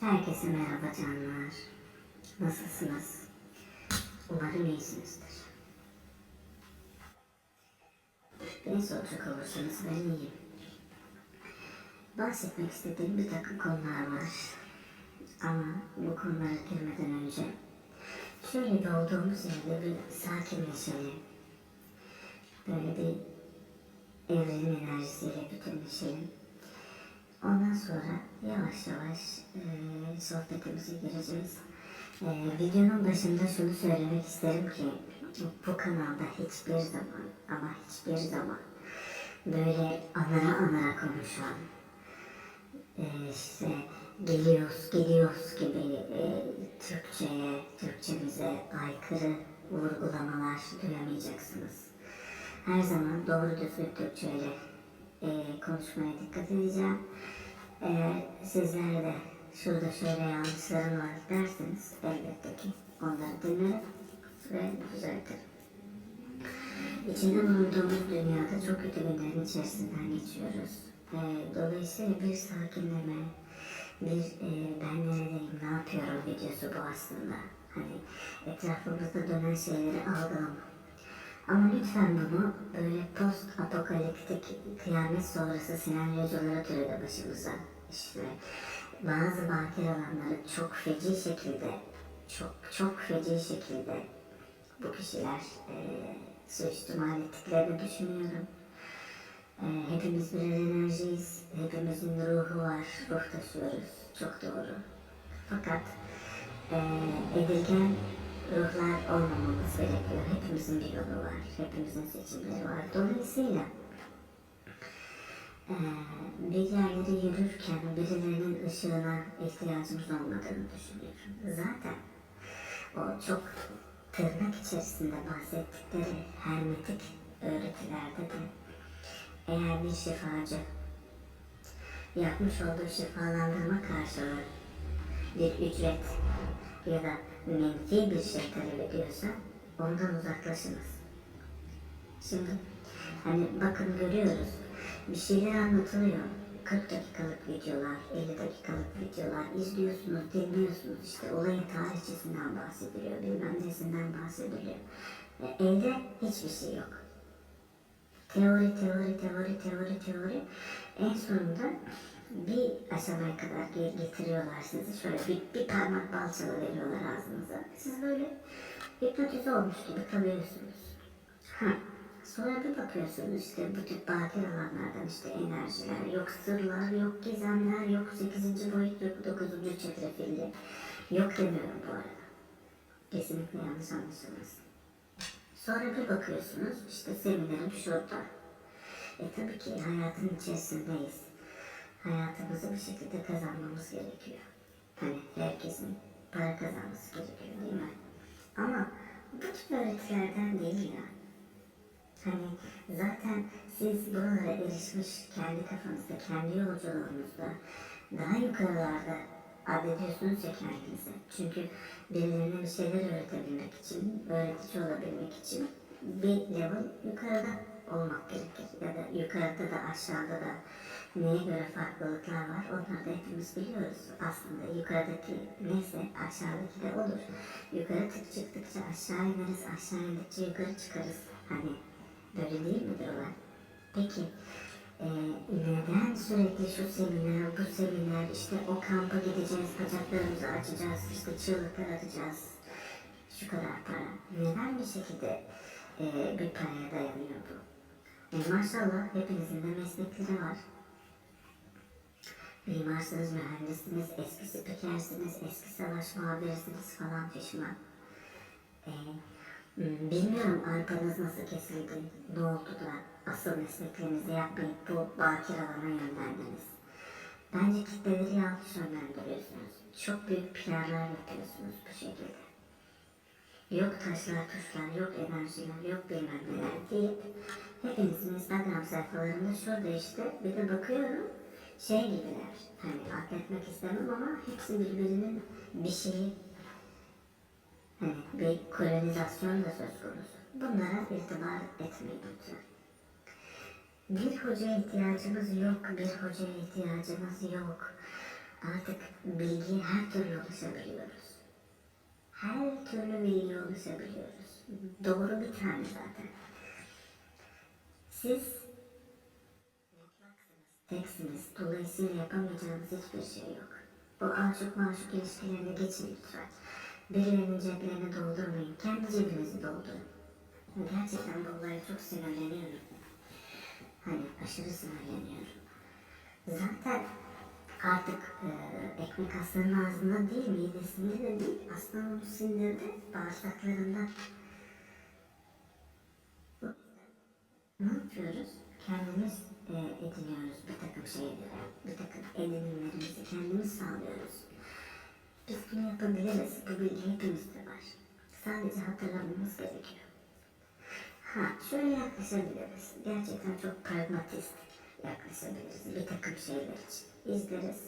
Herkese merhaba canlar. Nasılsınız? Umarım iyisinizdir. Beni soracak olursanız ben iyiyim. Bahsetmek istediğim bir takım konular var. Ama bu konulara girmeden önce şöyle bir olduğumuz yerde bir sakinleşelim. Böyle bir evrenin enerjisiyle bütünleşelim. Sonra yavaş yavaş e, sohbetimize gireceğiz. E, videonun başında şunu söylemek isterim ki bu kanalda hiçbir zaman ama hiçbir zaman böyle anara anara konuşan e, işte geliyoruz geliyoruz gibi e, Türkçe'ye, Türkçemize aykırı vurgulamalar duyamayacaksınız. Her zaman doğru düzgün Türkçeyle e, konuşmaya dikkat edeceğim. Eğer sizler de şurada şöyle yanlışlarım var derseniz elbette ki onları dinlerim ve düzeltirim. İçinde bulunduğumuz dünyada çok kötü günlerin içerisinden geçiyoruz. E, dolayısıyla bir sakinleme, bir e, ben neredeyim, ne yapıyorum videosu bu aslında. Hani etrafımızda dönen şeyleri algılama. Ama lütfen bunu böyle post apokaliptik kıyamet sonrası senaryoculara türedi başımıza. İşte bazı bakir alanları çok feci şekilde, çok çok feci şekilde bu kişiler e, suistimal ettiklerini düşünüyorum. E, hepimiz birer enerjiyiz, hepimizin ruhu var, ruh taşıyoruz, çok doğru. Fakat e, edilgen ruhlar olmamamız gerekiyor. Hepimizin bir yolu var, hepimizin seçimleri var. Dolayısıyla bir yerlere yürürken birilerinin ışığına ihtiyacımız olmadığını düşünüyorum. Zaten o çok tırnak içerisinde bahsettikleri hermetik öğretilerde de eğer bir şifacı yapmış olduğu şifalandırma karşılığı bir ücret ya da menfi bir şey talep ediyorsa ondan uzaklaşınız. Şimdi hani bakın görüyoruz bir şeyler anlatılıyor. 40 dakikalık videolar, 50 dakikalık videolar izliyorsunuz, dinliyorsunuz. İşte olayın tarihçesinden bahsediliyor, bilmem nesinden bahsediliyor. E, elde hiçbir şey yok. Teori, teori, teori, teori, teori. En sonunda bir aşamaya kadar ge- getiriyorlar sizi. Şöyle bir, bir parmak balçalı veriyorlar ağzınıza. Siz böyle hipnotize olmuş gibi kalıyorsunuz. Ha. Sonra bir bakıyorsunuz işte bu tip bakir alanlardan işte enerjiler, yok sırlar, yok gizemler, yok 8. boyut, yok 9. çetrefilli. Yok demiyorum bu arada. Kesinlikle yanlış anlaşılmasın. Sonra bir bakıyorsunuz işte seminerim şurada. E tabii ki hayatın içerisindeyiz. Hayatımızı bir şekilde kazanmamız gerekiyor. Hani herkesin para kazanması gerekiyor değil mi? Ama bu tip öğretilerden değil ya. Hani zaten siz buralara erişmiş kendi kafanızda, kendi yolculuğunuzda daha yukarılarda addediyorsunuz ya kendinizi. Çünkü birilerine bir şeyler öğretebilmek için, öğretici olabilmek için bir level yukarıda olmak gerekir. Ya da yukarıda da aşağıda da neye göre farklılıklar var onları da hepimiz biliyoruz. Aslında yukarıdaki neyse aşağıdaki de olur. Yukarı tık çıktıkça aşağı ineriz, aşağı indikçe yukarı çıkarız. Hani böyle değil midir olay? Peki e, neden sürekli şu seminer, bu seminer, işte o kampa gideceğiz, bacaklarımızı açacağız, işte çığlıklar atacağız, şu kadar para. Neden bir şekilde e, bir paraya dayanıyor bu? E, maşallah hepinizin de meslekleri var. Mimarsınız, mühendissiniz, eski spikersiniz, eski savaş muhabirisiniz falan fişman. E, hmm, bilmiyorum arkanız nasıl kesildi, ne oldu da asıl mesleklerinizi yapmayıp bu bakir alana yönlendiniz. Bence kitleleri yanlış yönlendiriyorsunuz. Çok büyük planlar yapıyorsunuz bu şekilde. Yok taşlar, tuşlar, yok enerjiler, yok bilmem neler deyip hepinizin Instagram sayfalarında şurada işte bir de bakıyorum şey gibiler. Hani atletmek istemem ama hepsi birbirinin bir şeyi bir kolonizasyon da söz konusu. Bunlara itibar etmeyin lütfen. Bir hocaya ihtiyacımız yok, bir hocaya ihtiyacımız yok. Artık bilgiye her türlü ulaşabiliyoruz. Her türlü bilgiye ulaşabiliyoruz. Doğru bir tane zaten. Siz teksiniz. Dolayısıyla yapamayacağınız hiçbir şey yok. Bu aşık maşuk ilişkilerine geçin lütfen. Birilerinin ceplerini doldurmayın. Kendi cebinizi doldurun. Gerçekten bu çok sinirleniyorum. Hani aşırı sinirleniyorum. Zaten artık e, ekmek aslanın ağzında değil, midesinde de değil. Aslan onu sindirdi, bağırsaklarında. Ne yapıyoruz? Kendimiz e, ediniyoruz bir takım şeyleri, bir takım edinimlerimizi kendimiz sağlıyoruz. Bunu yapabiliriz. Bu bilgi hepimizde var. Sadece hatırlamamız gerekiyor. Ha, şöyle yaklaşabiliriz. Gerçekten çok pragmatist yaklaşabiliriz bir takım şeyler için. İzleriz,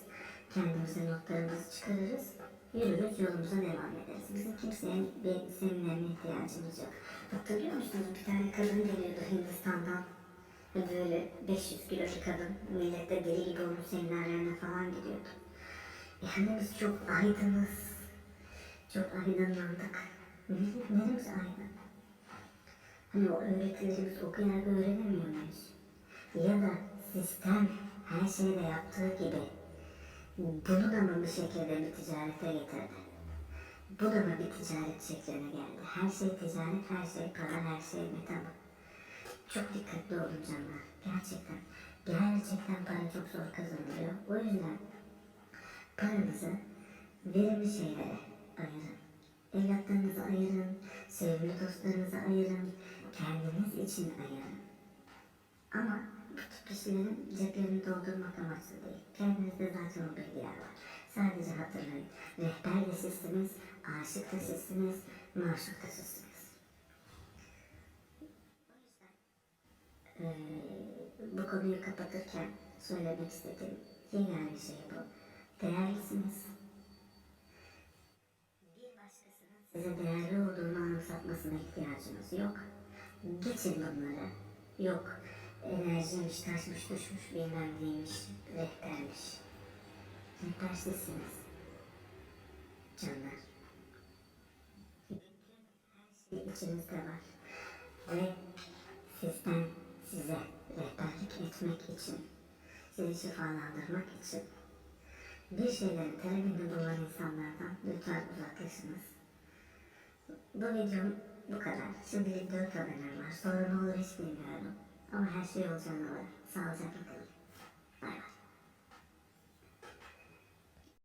kendimize notlarımızı çıkarırız, yürürüz, yolumuza devam ederiz. Bizim kimseye bir seminerine ihtiyacımız yok. Hatırlıyor musunuz bir tane kadın geliyordu Hindistan'dan böyle 500 kilo bir kadın millette deli gibi onun seminerlerine falan gidiyordu. Biz çok aydınız, çok aydınlandık. Neremiz aydın? Hani o öğretileri biz okuyarak öğrenemiyor muyuz? Ya da sistem her şeyde yaptığı gibi bunu da mı bir şekilde bir ticarete getirdi? Bu da mı bir ticaret şekline geldi? Her şey ticaret, her şey para, her şey meta mı? Çok dikkatli olun canlar. Gerçekten. Gerçekten para çok zor kazanılıyor. O yüzden paranızı verimli şeylere ayırın. Evlatlarınıza ayırın, sevgili dostlarınıza ayırın, kendiniz için ayırın. Ama bu kişilerin ceplerini doldurmak amaçlı değil. Kendinizde zaten o bilgiler var. Sadece hatırlayın. Rehber de sizsiniz, aşık da sizsiniz, maşuk da sizsiniz. Eee, bu konuyu kapatırken söylemek istediğim yegane şey bu. Değerlisiniz. Bir başkasının size değerli olduğunu anımsatmasına ihtiyacınız yok. Geçin bunları. Yok. Enerjiymiş, taşmış, düşmüş, bilmem neymiş, rehbermiş. Rehber sizsiniz. Canlar. Her şey içinizde var. Ve sizden size rehberlik etmek için, sizi şifalandırmak için bir şeylerin talebinde bulunan insanlardan lütfen uzaklaşınız. Bu videom bu kadar. Şimdilik 4 haberim var. Sonra ne olur hiç bilmiyorum. Ama her şey olacağına var. Sağlıcakla kalın.